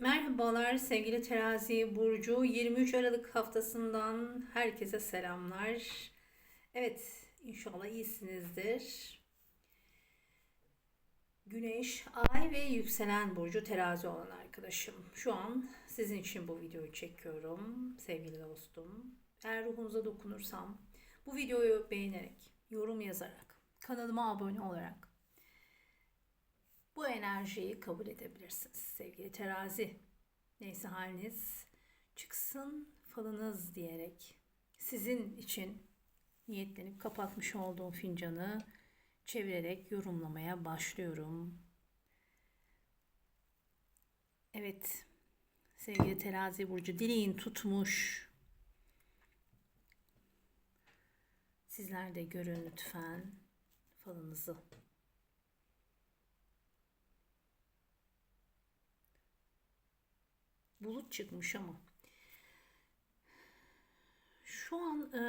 Merhabalar sevgili terazi burcu 23 Aralık haftasından herkese selamlar. Evet inşallah iyisinizdir. Güneş, ay ve yükselen burcu terazi olan arkadaşım. Şu an sizin için bu videoyu çekiyorum sevgili dostum. Eğer ruhunuza dokunursam bu videoyu beğenerek, yorum yazarak, kanalıma abone olarak bu enerjiyi kabul edebilirsiniz sevgili terazi. Neyse haliniz çıksın falınız diyerek sizin için niyetlenip kapatmış olduğum fincanı çevirerek yorumlamaya başlıyorum. Evet sevgili terazi burcu dileğin tutmuş. Sizler de görün lütfen falınızı. Bulut çıkmış ama şu an e,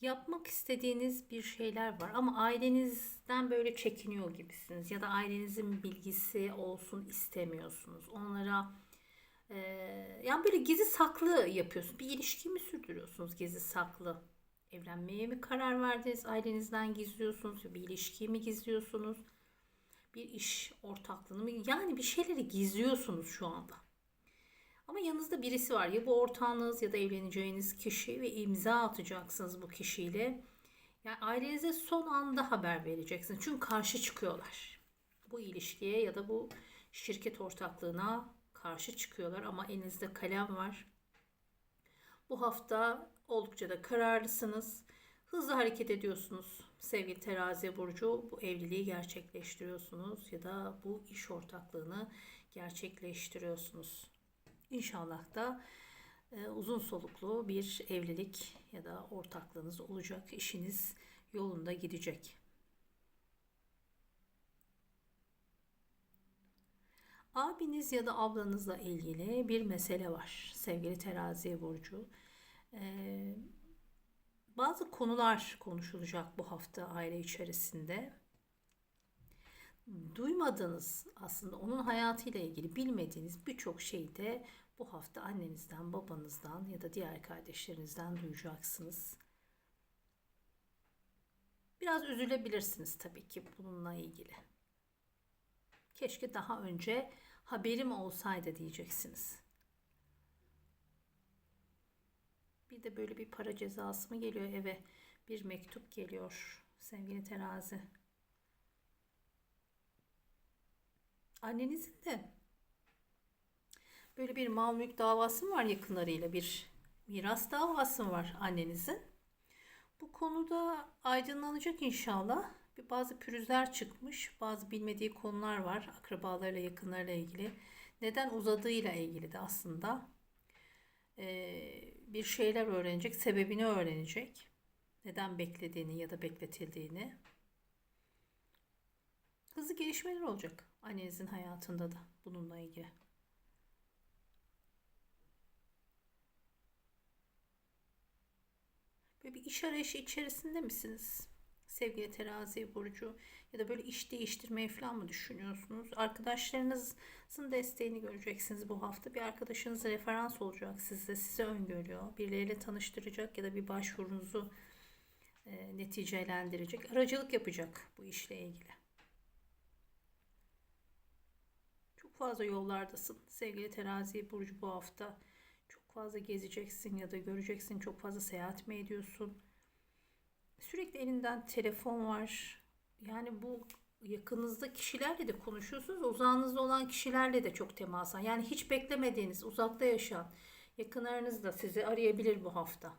yapmak istediğiniz bir şeyler var ama ailenizden böyle çekiniyor gibisiniz ya da ailenizin bilgisi olsun istemiyorsunuz. Onlara e, yani böyle gizli saklı yapıyorsunuz. Bir ilişki mi sürdürüyorsunuz gizli saklı? Evlenmeye mi karar verdiniz? Ailenizden gizliyorsunuz? Bir ilişkiyi mi gizliyorsunuz? Bir iş ortaklığını mı? Yani bir şeyleri gizliyorsunuz şu anda. Ama yanınızda birisi var. Ya bu ortağınız ya da evleneceğiniz kişi ve imza atacaksınız bu kişiyle. Yani ailenize son anda haber vereceksiniz. Çünkü karşı çıkıyorlar. Bu ilişkiye ya da bu şirket ortaklığına karşı çıkıyorlar ama elinizde kalem var. Bu hafta oldukça da kararlısınız. Hızlı hareket ediyorsunuz sevgili terazi burcu bu evliliği gerçekleştiriyorsunuz ya da bu iş ortaklığını gerçekleştiriyorsunuz. İnşallah da e, uzun soluklu bir evlilik ya da ortaklığınız olacak. İşiniz yolunda gidecek. Abiniz ya da ablanızla ilgili bir mesele var sevgili terazi burcu. Ee, bazı konular konuşulacak bu hafta aile içerisinde. Duymadığınız aslında onun hayatıyla ilgili bilmediğiniz birçok şeyi de bu hafta annenizden, babanızdan ya da diğer kardeşlerinizden duyacaksınız. Biraz üzülebilirsiniz tabii ki bununla ilgili. Keşke daha önce haberim olsaydı diyeceksiniz. Bir de böyle bir para cezası mı geliyor eve? Bir mektup geliyor sevgili terazi. Annenizin de böyle bir mal mülk davası mı var yakınlarıyla? Bir miras davası mı var annenizin? Bu konuda aydınlanacak inşallah. Bir bazı pürüzler çıkmış, bazı bilmediği konular var akrabalarıyla, yakınlarıyla ilgili. Neden uzadığıyla ilgili de aslında bir şeyler öğrenecek, sebebini öğrenecek. Neden beklediğini ya da bekletildiğini. Hızlı gelişmeler olacak annenizin hayatında da bununla ilgili. Böyle bir iş arayışı içerisinde misiniz? Sevgili terazi burcu ya da böyle iş değiştirmeyi falan mı düşünüyorsunuz? Arkadaşlarınızın desteğini göreceksiniz bu hafta. Bir arkadaşınız referans olacak size, size öngörüyor. Birileriyle tanıştıracak ya da bir başvurunuzu e, neticelendirecek. Aracılık yapacak bu işle ilgili. Çok fazla yollardasın sevgili terazi burcu bu hafta. Çok fazla gezeceksin ya da göreceksin. Çok fazla seyahat mi ediyorsun? Sürekli elinden telefon var. Yani bu yakınızda kişilerle de konuşuyorsunuz. Uzağınızda olan kişilerle de çok temasa. Yani hiç beklemediğiniz, uzakta yaşayan yakınlarınız da sizi arayabilir bu hafta.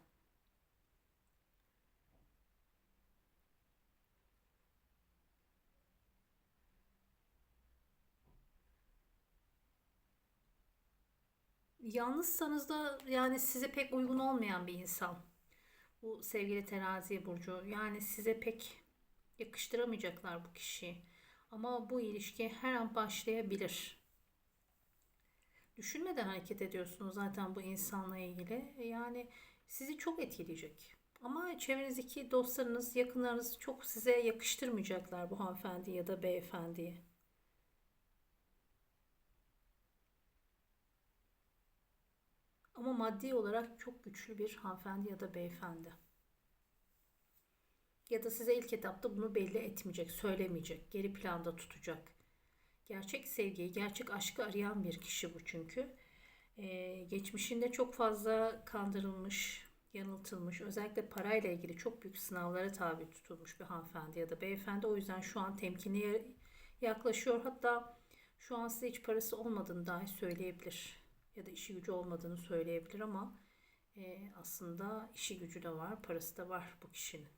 Yalnızsanız da yani size pek uygun olmayan bir insan bu sevgili terazi burcu. Yani size pek yakıştıramayacaklar bu kişiyi. Ama bu ilişki her an başlayabilir. Düşünmeden hareket ediyorsunuz zaten bu insanla ilgili. Yani sizi çok etkileyecek. Ama çevrenizdeki dostlarınız, yakınlarınız çok size yakıştırmayacaklar bu hanımefendi ya da beyefendiyi. Ama maddi olarak çok güçlü bir hanımefendi ya da beyefendi. Ya da size ilk etapta bunu belli etmeyecek, söylemeyecek, geri planda tutacak. Gerçek sevgiyi, gerçek aşkı arayan bir kişi bu çünkü. Ee, geçmişinde çok fazla kandırılmış, yanıltılmış, özellikle parayla ilgili çok büyük sınavlara tabi tutulmuş bir hanımefendi ya da beyefendi. O yüzden şu an temkinli yaklaşıyor. Hatta şu an size hiç parası olmadığını dahi söyleyebilir. Ya da işi gücü olmadığını söyleyebilir ama e, aslında işi gücü de var, parası da var bu kişinin.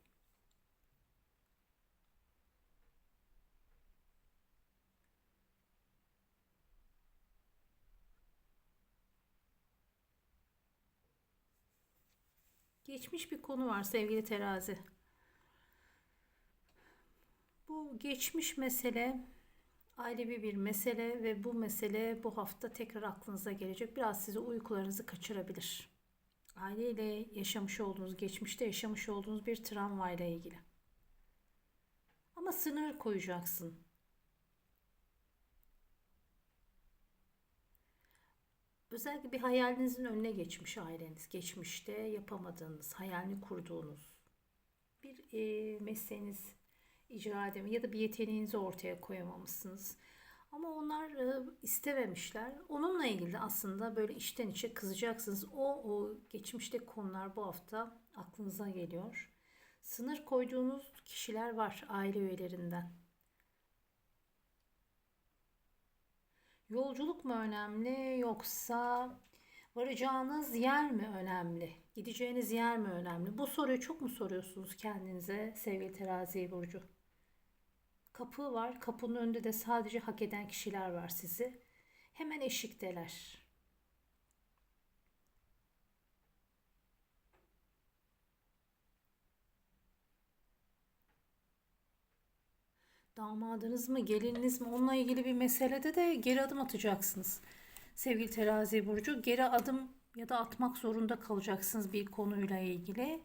Geçmiş bir konu var sevgili terazi. Bu geçmiş mesele ailevi bir mesele ve bu mesele bu hafta tekrar aklınıza gelecek. Biraz sizi uykularınızı kaçırabilir. Aileyle yaşamış olduğunuz, geçmişte yaşamış olduğunuz bir travmayla ilgili. Ama sınır koyacaksın. Özellikle bir hayalinizin önüne geçmiş aileniz. Geçmişte yapamadığınız, hayalini kurduğunuz bir e, mesleğiniz icra edemi ya da bir yeteneğinizi ortaya koyamamışsınız. Ama onlar e, istememişler. Onunla ilgili aslında böyle içten içe kızacaksınız. O, o geçmişte konular bu hafta aklınıza geliyor. Sınır koyduğunuz kişiler var aile üyelerinden. Yolculuk mu önemli yoksa varacağınız yer mi önemli? Gideceğiniz yer mi önemli? Bu soruyu çok mu soruyorsunuz kendinize sevgili terazi burcu? Kapı var. Kapının önünde de sadece hak eden kişiler var sizi. Hemen eşikteler. Damadınız mı, gelininiz mi onunla ilgili bir meselede de geri adım atacaksınız. Sevgili terazi burcu geri adım ya da atmak zorunda kalacaksınız bir konuyla ilgili.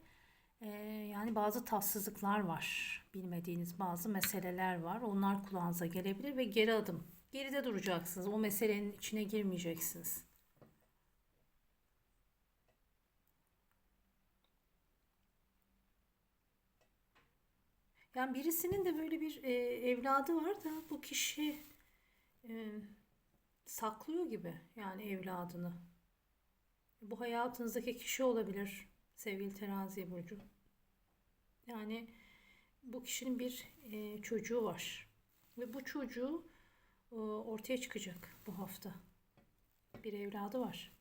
Ee, yani bazı tatsızlıklar var. Bilmediğiniz bazı meseleler var. Onlar kulağınıza gelebilir ve geri adım. Geride duracaksınız. O meselenin içine girmeyeceksiniz. Yani birisinin de böyle bir e, evladı var da bu kişi e, saklıyor gibi yani evladını. Bu hayatınızdaki kişi olabilir sevgili terazi burcu. Yani bu kişinin bir e, çocuğu var. Ve bu çocuğu e, ortaya çıkacak bu hafta. Bir evladı var.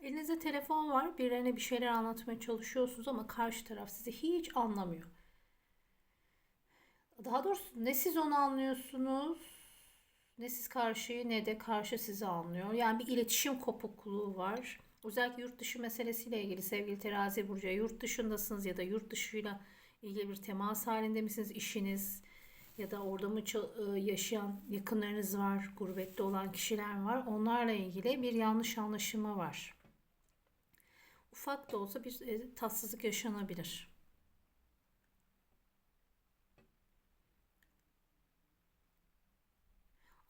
Elinizde telefon var. Birilerine bir şeyler anlatmaya çalışıyorsunuz ama karşı taraf sizi hiç anlamıyor. Daha doğrusu ne siz onu anlıyorsunuz ne siz karşıyı ne de karşı sizi anlıyor. Yani bir iletişim kopukluğu var. Özellikle yurt dışı meselesiyle ilgili sevgili terazi burcu yurt dışındasınız ya da yurt dışıyla ilgili bir temas halinde misiniz işiniz ya da orada mı e, yaşayan yakınlarınız var, gurbette olan kişiler var. Onlarla ilgili bir yanlış anlaşılma var. Ufak da olsa bir e, tatsızlık yaşanabilir.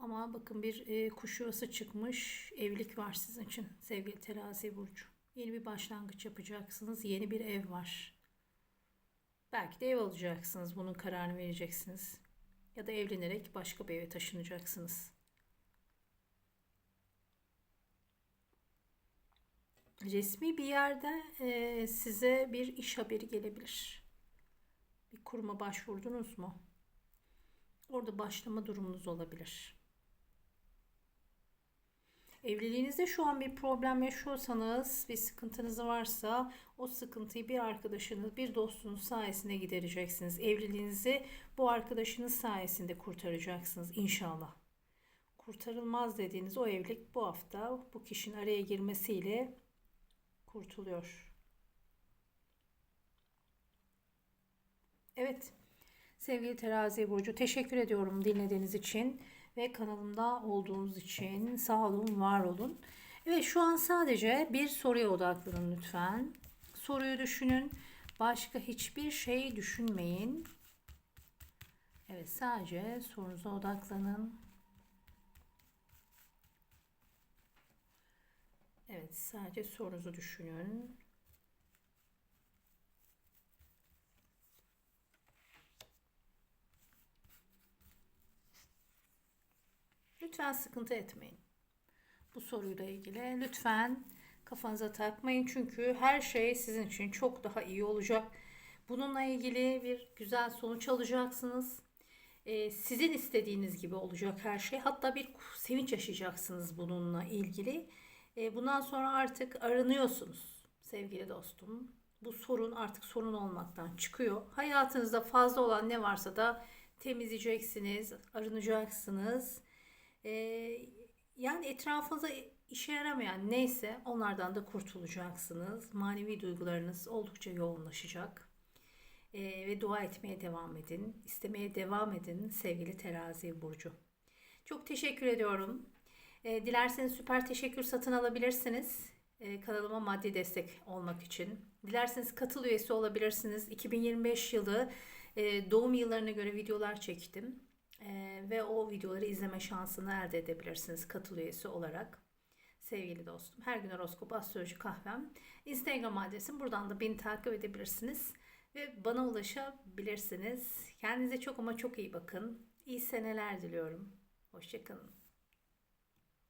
Ama bakın bir e, kuş yuvası çıkmış. Evlilik var sizin için sevgili terazi burcu. Yeni bir başlangıç yapacaksınız. Yeni bir ev var. Belki de ev alacaksınız. Bunun kararını vereceksiniz. Ya da evlenerek başka bir eve taşınacaksınız. Resmi bir yerde e, size bir iş haberi gelebilir. Bir kuruma başvurdunuz mu? Orada başlama durumunuz olabilir. Evliliğinizde şu an bir problem yaşıyorsanız, bir sıkıntınız varsa o sıkıntıyı bir arkadaşınız, bir dostunuz sayesinde gidereceksiniz. Evliliğinizi bu arkadaşınız sayesinde kurtaracaksınız inşallah. Kurtarılmaz dediğiniz o evlilik bu hafta bu kişinin araya girmesiyle kurtuluyor. Evet. Sevgili Terazi Burcu teşekkür ediyorum dinlediğiniz için ve kanalımda olduğunuz için sağ olun, var olun. Evet şu an sadece bir soruya odaklanın lütfen. Soruyu düşünün. Başka hiçbir şey düşünmeyin. Evet sadece sorunuza odaklanın. Evet sadece sorunuzu düşünün. Lütfen sıkıntı etmeyin. Bu soruyla ilgili lütfen kafanıza takmayın çünkü her şey sizin için çok daha iyi olacak. Bununla ilgili bir güzel sonuç alacaksınız. Ee, sizin istediğiniz gibi olacak her şey. Hatta bir sevinç yaşayacaksınız bununla ilgili. Ee, bundan sonra artık aranıyorsunuz sevgili dostum. Bu sorun artık sorun olmaktan çıkıyor. Hayatınızda fazla olan ne varsa da temizleyeceksiniz, arınacaksınız. Ee, yani etrafınıza işe yaramayan neyse onlardan da kurtulacaksınız. Manevi duygularınız oldukça yoğunlaşacak. Ee, ve dua etmeye devam edin. istemeye devam edin sevgili terazi burcu. Çok teşekkür ediyorum. Ee, dilerseniz süper teşekkür satın alabilirsiniz. Ee, kanalıma maddi destek olmak için. Dilerseniz katıl üyesi olabilirsiniz. 2025 yılı e, doğum yıllarına göre videolar çektim. Ee, ve o videoları izleme şansını elde edebilirsiniz katıl üyesi olarak. Sevgili dostum, her gün horoskop astroloji kahvem. Instagram adresim. Buradan da beni takip edebilirsiniz ve bana ulaşabilirsiniz. Kendinize çok ama çok iyi bakın. İyi seneler diliyorum. Hoşçakalın.